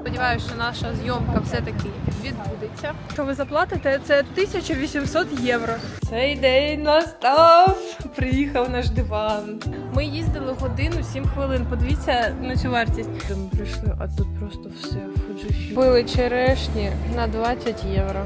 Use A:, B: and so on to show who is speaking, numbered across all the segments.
A: Сподіваюся, що наша зйомка все-таки відбудеться. Що ви заплатите? Це 1800 євро. Цей день настав. Приїхав наш диван. Ми їздили годину 7 хвилин. Подивіться на цю вартість. Ми прийшли, а тут просто все фуджифі. Били черешні на 20 євро.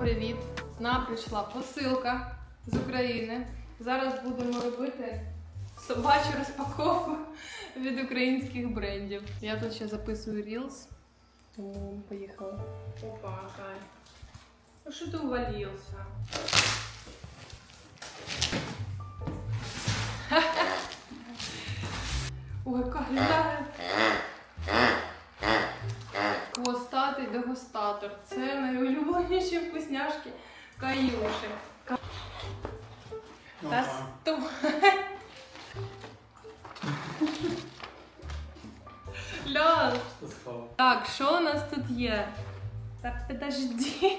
A: Привіт! Нам прийшла посилка з України. Зараз будемо робити собачу розпаковку від українських брендів. Я тут ще записую Reels, тому поїхала. Опа, кай. Ну що ти увалився? Ой, кайф! Дегустатор. Це найулюбленіші вкусняшки каюші. Та сто. Ляс. Так, що у нас тут є? Та подожди.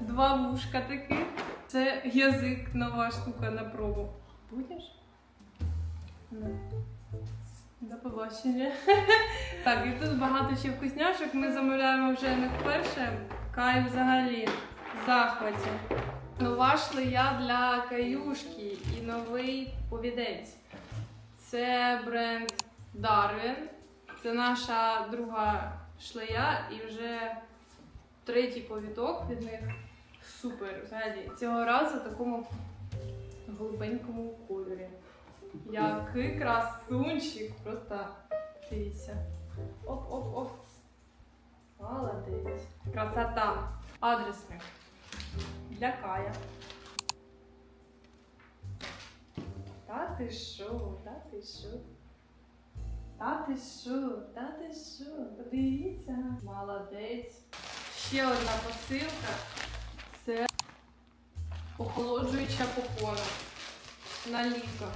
A: Два вушка таких. Це язик, нова штука на пробу. Будеш? Ну. До побачення. Так, і тут багато ще вкусняшок. Ми замовляємо вже не вперше. Кай взагалі в захваті. Нова шлея для каюшки і новий повідець. Це бренд Darwin. Це наша друга шлея і вже третій повідок від них. Супер. Взагалі, цього разу в такому голубенькому кольорі. Який красунчик! Просто дивіться. Оп-оп-оп. Молодець. Красота. Адресник. Для Кая. Та ти що? Та ти що? Та ти що? Та ти що? Подивіться. Молодець. Ще одна посилка. Це охолоджуюча попона. На літо.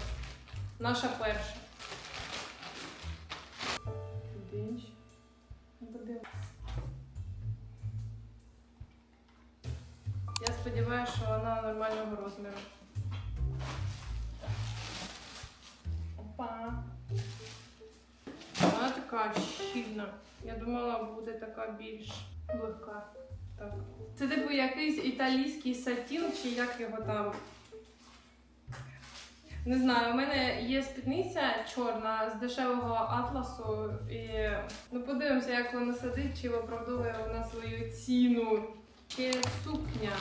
A: Наша перша. Я сподіваюся, що вона нормального розміру. Опа. Вона така щільна. Я думала, буде така більш легка. Так. Це типу якийсь італійський сатін, чи як його там. Не знаю, у мене є спідниця чорна з дешевого атласу. І ну подивимося, як вона сидить, чи виправдовує вона свою ціну. Ще сукня.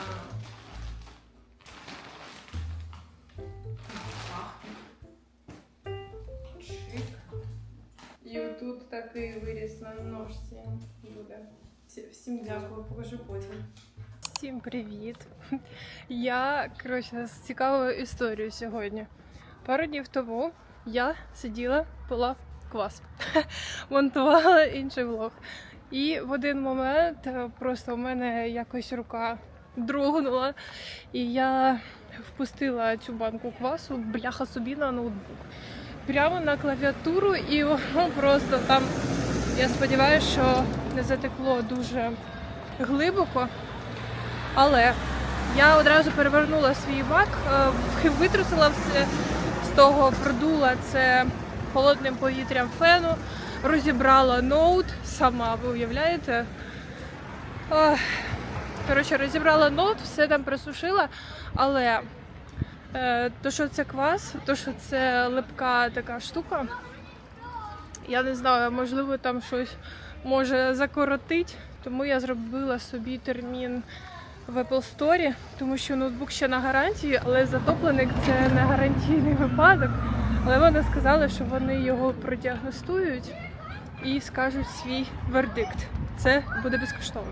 A: І отут такий виріс на ножці буде. Всім дякую, покажу потім. Всім привіт! Я коротше з цікавою історією сьогодні. Пару днів тому я сиділа, пила квас, монтувала інший влог. І в один момент е, просто у мене якось рука дрогнула, і я впустила цю банку квасу, бляха собі на ноутбук. Прямо на клавіатуру, і воно просто там, я сподіваюся, що не затекло дуже глибоко. Але я одразу перевернула свій мак, е, витрусила все з того, продула це холодним повітрям фену, розібрала ноут сама, ви уявляєте? Коротше, розібрала ноут, все там присушила, але е, то, що це квас, то, що це липка така штука, я не знаю, можливо, там щось може закоротить, тому я зробила собі термін в Apple Store, тому що ноутбук ще на гарантії, але затопленик це не гарантійний випадок. Але вони сказали, що вони його продіагностують і скажуть свій вердикт. Це буде безкоштовно.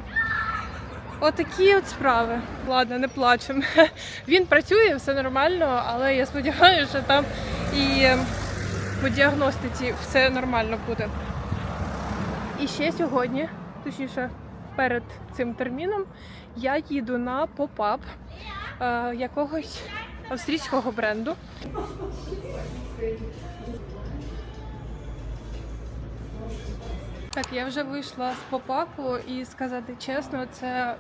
A: Отакі от справи. Ладно, не плачемо. Він працює, все нормально, але я сподіваюся, що там і по діагностиці все нормально буде. І ще сьогодні, точніше, перед цим терміном, я їду на поп-ап е, якогось австрійського бренду. Так, я вже вийшла з попапу і сказати чесно, це,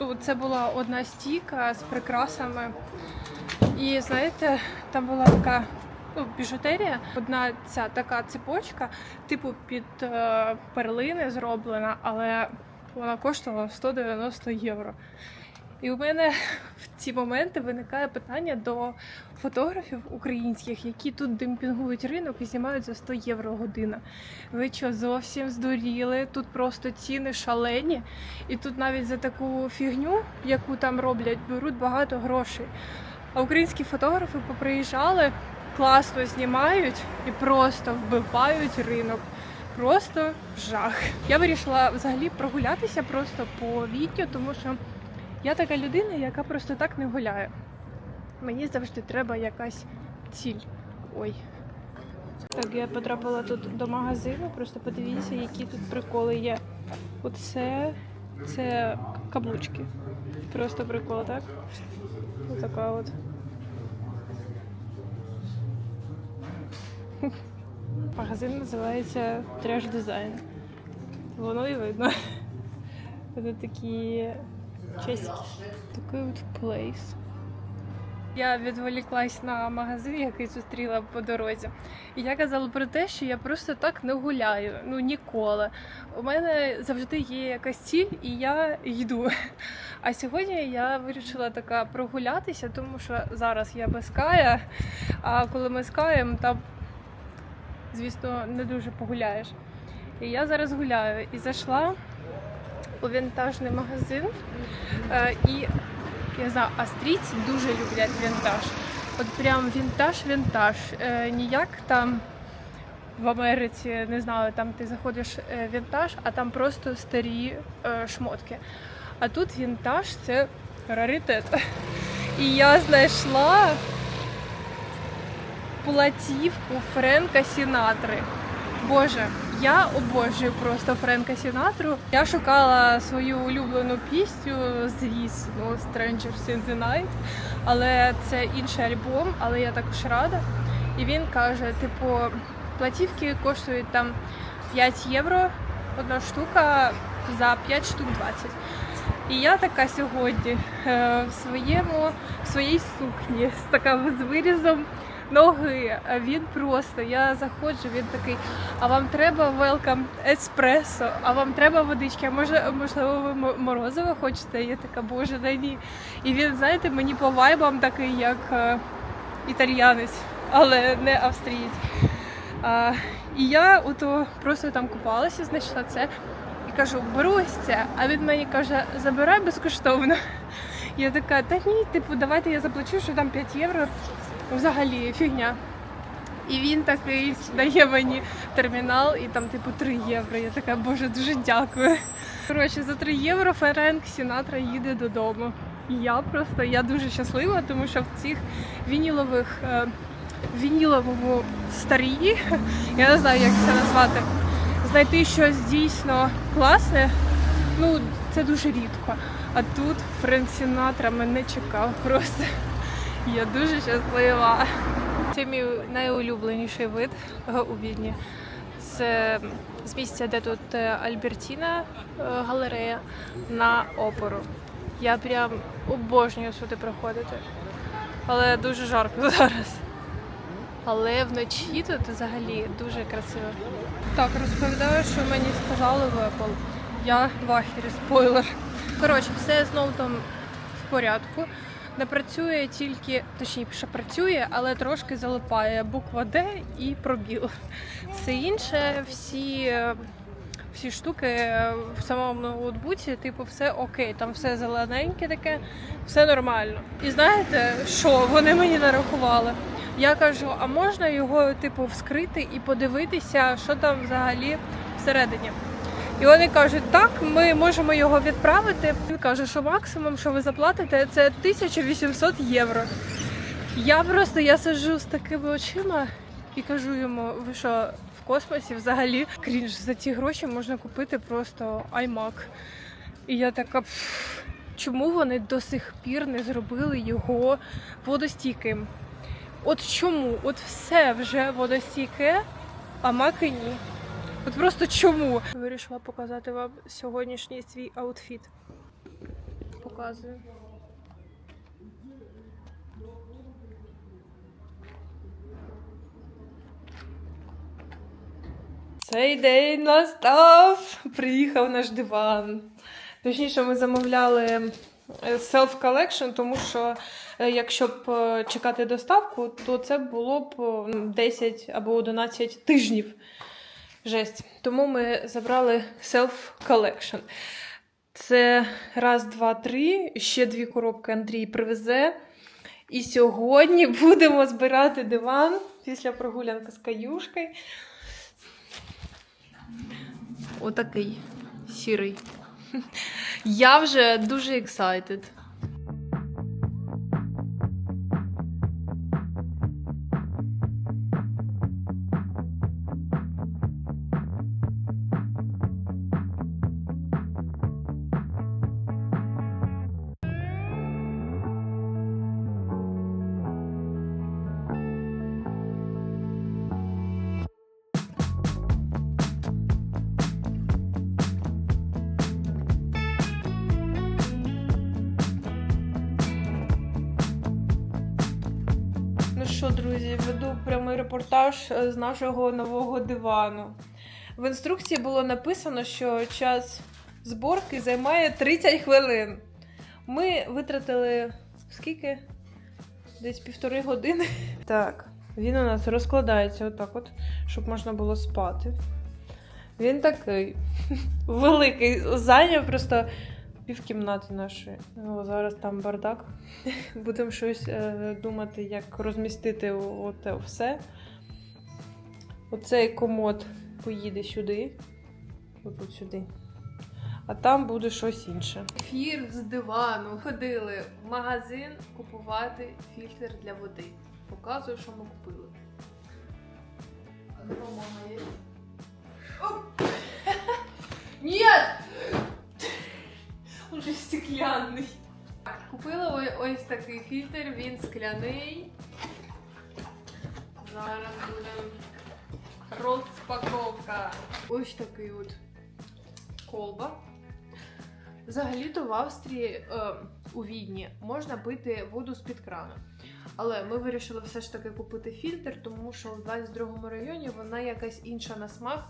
A: ну, це була одна стійка з прикрасами. І знаєте, там була така ну, біжутерія, одна ця така цепочка, типу під е, перлини зроблена, але вона коштувала 190 євро. І у мене в ці моменти виникає питання до фотографів українських, які тут демпінгують ринок і знімають за 100 євро година. Ви що, зовсім здуріли? Тут просто ціни шалені, і тут навіть за таку фігню, яку там роблять, беруть багато грошей. А українські фотографи поприїжджали, класно знімають і просто вбивають ринок. Просто жах. Я вирішила взагалі прогулятися просто по відео, тому що я така людина, яка просто так не гуляє. Мені завжди треба якась ціль. Ой. Так, я потрапила тут до магазину, просто подивіться, які тут приколи є. Оце це каблучки. Просто прикол, так? Ось така от. Магазин називається Треш Дизайн. Воно і видно. Це такі часики. Такий от плейс. Я відволіклась на магазин, який зустріла по дорозі. І я казала про те, що я просто так не гуляю. Ну ніколи. У мене завжди є якась ціль, і я йду. А сьогодні я вирішила така прогулятися, тому що зараз я без кая. А коли ми з каєм, там, звісно, не дуже погуляєш. І я зараз гуляю і зайшла у вінтажний магазин. Е, і я знаю, австрійці дуже люблять вінтаж. От прям вінтаж-вінтаж. Е, ніяк там в Америці, не знаю, там ти заходиш е, вінтаж, а там просто старі шмотки. А тут вінтаж це раритет. І я знайшла платівку Френка Сінатри. Боже, я обожнюю просто Френка Сінатру. Я шукала свою улюблену пісню, звісно, Strangers in the Night, але це інший альбом, але я також рада. І він каже: типу, платівки коштують там 5 євро, одна штука за 5 штук 20. І я така сьогодні е, в своєму в своїй сукні з така з вирізом ноги. Він просто, я заходжу, він такий. А вам треба welcome еспресо, а вам треба водички, а може, можливо, ви мо- морозиво хочете? Я така, боже, да ні. І він, знаєте, мені по вайбам такий, як е, італіянець, але не австрієць. А, і я ото просто там купалася, знайшла це кажу, беру це. А він мені каже, забирай безкоштовно. Я така, та ні, типу, давайте я заплачу, що там 5 євро. Взагалі фігня. І він такий дає мені термінал, і там, типу, 3 євро. Я така, боже, дуже дякую. Коротше, за 3 євро Ференк Сінатра їде додому. Я просто я дуже щаслива, тому що в цих вінілових е, вініловому старі, я не знаю, як це назвати, знайти щось дійсно класне, ну це дуже рідко. А тут Френк Сінатра мене чекав просто. Я дуже щаслива. Це мій найулюбленіший вид у Відні. З, з місця, де тут е, Альбертіна е, галерея на опору. Я прям обожнюю сюди приходити. Але дуже жарко зараз. Але вночі тут взагалі дуже красиво. Так, розповідаю, що мені сказали в Apple. Я в ахері, спойлер. Коротше, все з ноутом в порядку. Не працює тільки, точніше працює, але трошки залипає буква Д і пробіл. Все інше, всі, всі штуки е, в самому ноутбуці, типу, все окей, там все зелененьке таке, все нормально. І знаєте, що вони мені нарахували? Я кажу, а можна його типу вскрити і подивитися, що там взагалі всередині. І вони кажуть, так, ми можемо його відправити. Він каже, що максимум, що ви заплатите, це 1800 євро. Я просто я сиджу з такими очима і кажу йому, ви що, в космосі взагалі крінж за ці гроші можна купити просто iMac. І я така. «Пф, чому вони до сих пір не зробили його водостійким. От чому? От все вже водостійке, а маки ні. От просто чому? Вирішила показати вам сьогоднішній свій аутфіт. Показую. Цей день настав. Приїхав наш диван. Точніше, ми замовляли self-collection, тому що е, якщо б е, чекати доставку, то це було б е, ну, 10 або 11 тижнів. Жесть. Тому ми забрали self-collection. Це раз, два, три. Ще дві коробки Андрій привезе. І сьогодні будемо збирати диван після прогулянки з каюшкою. Отакий сірий. Я вже дуже excited. Друзі, веду прямий репортаж е, з нашого нового дивану. В інструкції було написано, що час зборки займає 30 хвилин. Ми витратили скільки? Десь півтори години. Так, він у нас розкладається отак, от, щоб можна було спати. Він такий великий, зайняв просто півкімнати нашої. Ну, зараз там бардак. Будемо щось е, думати, як розмістити оте все. Оцей комод поїде сюди. Отут сюди. А там буде щось інше. Ефір з дивану. Ходили в магазин купувати фільтр для води. Показую, що ми купили. А допомога є. Оп! Ні! Уже стеклянний. Купила ось такий фільтр, він скляний. Зараз буде розпаковка. Ось такий от колба. Взагалі-то в Австрії, е, у Відні, можна пити воду з-під крану. Але ми вирішили все ж таки купити фільтр, тому що в 22-му районі вона якась інша на смак,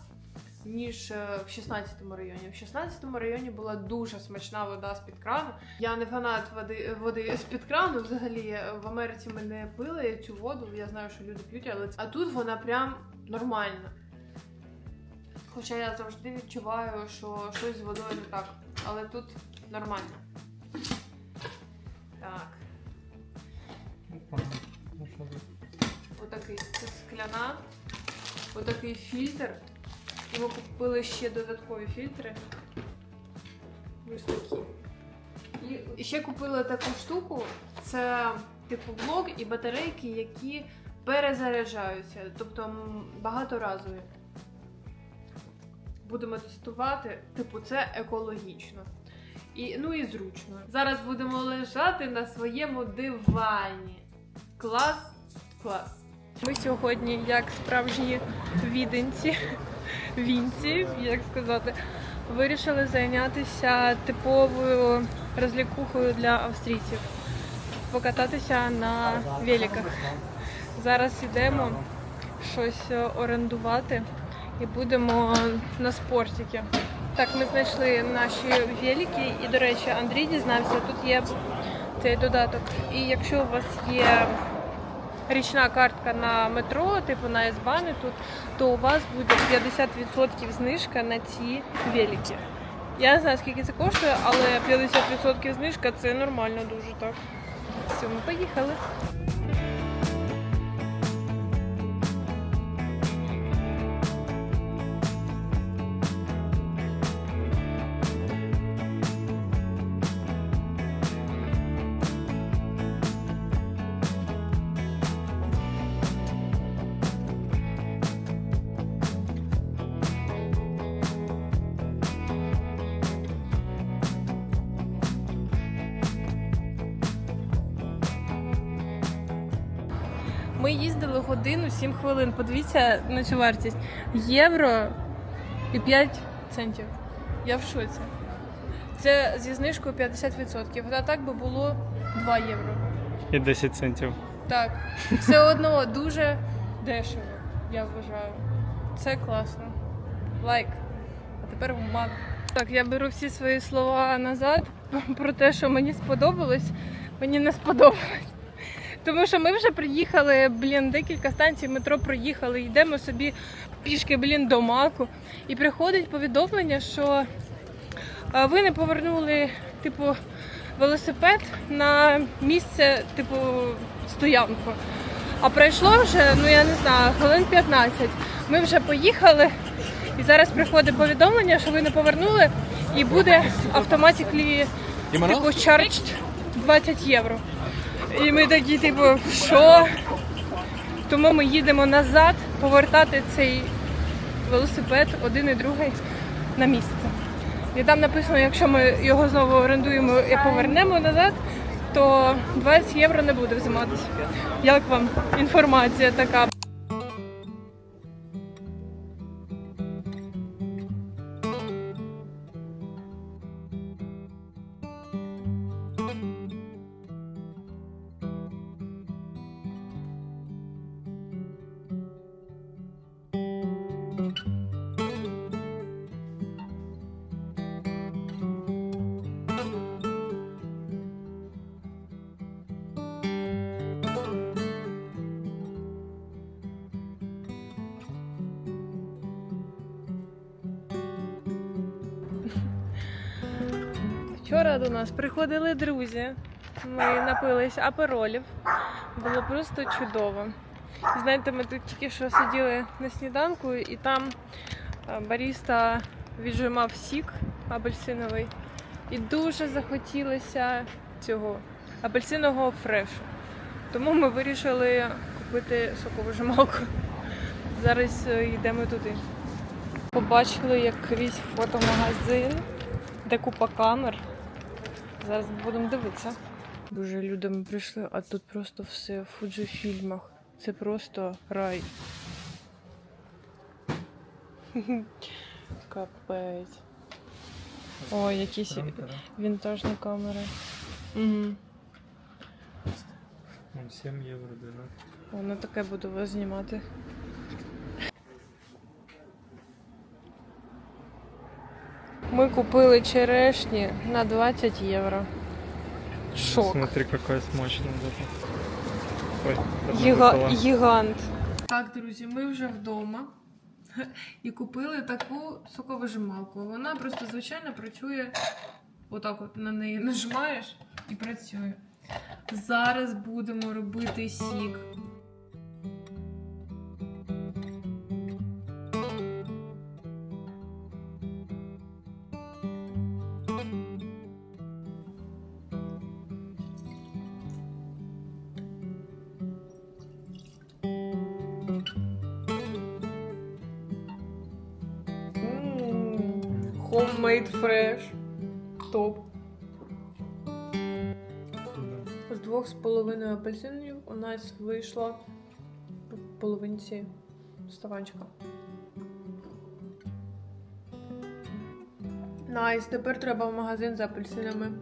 A: ніж е, в 16-му районі. В 16-му районі була дуже смачна вода з-під крану. Я не фанат води, води з-під крану. Взагалі е, в Америці ми не пили цю воду. Я знаю, що люди п'ють, але а тут вона прям нормальна. Хоча я завжди відчуваю, що щось з водою не так. Але тут нормально. Так,
B: Ну
A: отакий це скляна, отакий фільтр. Ми купили ще додаткові фільтри. Ось такі. І ще купили таку штуку. Це типу блок і батарейки, які перезаряджаються, тобто багаторазові. Будемо тестувати. Типу, це екологічно. І, ну і зручно. Зараз будемо лежати на своєму дивані. Клас, клас. Ми сьогодні, як справжні віденці, вінці, як сказати, вирішили зайнятися типовою розлікухою для австрійців. Покататися на великах. Зараз йдемо щось орендувати і будемо на спортики. Так, ми знайшли наші велики, і, до речі, Андрій дізнався, тут є цей додаток. І якщо у вас є річна картка на метро, типу на S-бани тут, то у вас буде 50% знижка на ці велики. Я не знаю, скільки це коштує, але 50% знижка це нормально дуже так. Все, ми поїхали. Ми їздили годину 7 хвилин. Подивіться на цю вартість. Євро і 5 центів. Я в шоці. Це зі знижкою 50%. А так би було 2 євро.
B: І 10 центів.
A: Так, все одно дуже дешево, я вважаю. Це класно. Лайк. А тепер в мак. Так, я беру всі свої слова назад про те, що мені сподобалось. Мені не сподобалось. Тому що ми вже приїхали, блін, декілька станцій метро проїхали, йдемо собі пішки, блін, до маку. І приходить повідомлення, що ви не повернули, типу, велосипед на місце, типу, стоянку. А пройшло вже, ну я не знаю, хвилин 15. Ми вже поїхали, і зараз приходить повідомлення, що ви не повернули, і буде автоматиклі, типу, charged 20 євро. І ми такі, типу, що? Тому ми їдемо назад повертати цей велосипед, один і другий, на місце. І там написано, якщо ми його знову орендуємо і повернемо назад, то 20 євро не буде взиматися. Як вам інформація така? Вчора до нас приходили друзі. Ми напились аперолів. Було просто чудово. Знаєте, ми тут тільки що сиділи на сніданку, і там е, баріста віджимав сік апельсиновий. І дуже захотілося цього апельсинового фрешу. Тому ми вирішили купити соковижималку. Зараз е, йдемо туди. Побачили якийсь фотомагазин, де купа камер. Зараз будемо дивитися. Боже, люди, ми прийшли, а тут просто все в фуджифільмах. Це просто рай. Капець. Ой, якісь вінтажні камери. Угу.
B: 7 євро 12.
A: Воно таке буду вас знімати. Ми купили черешні на 20 євро. Шок.
B: Смотри, какая смачная. Ой,
A: Гіга... Гігант. Так, друзі, ми вже вдома і купили таку соковижималку. Вона просто звичайно працює отак от на неї нажимаєш і працює. Зараз будемо робити сік. Homemade fresh. Топ. З двох з половиною апельсинів у нас вийшло по половинці стаканчика. Найс, тепер треба в магазин за апельсинами.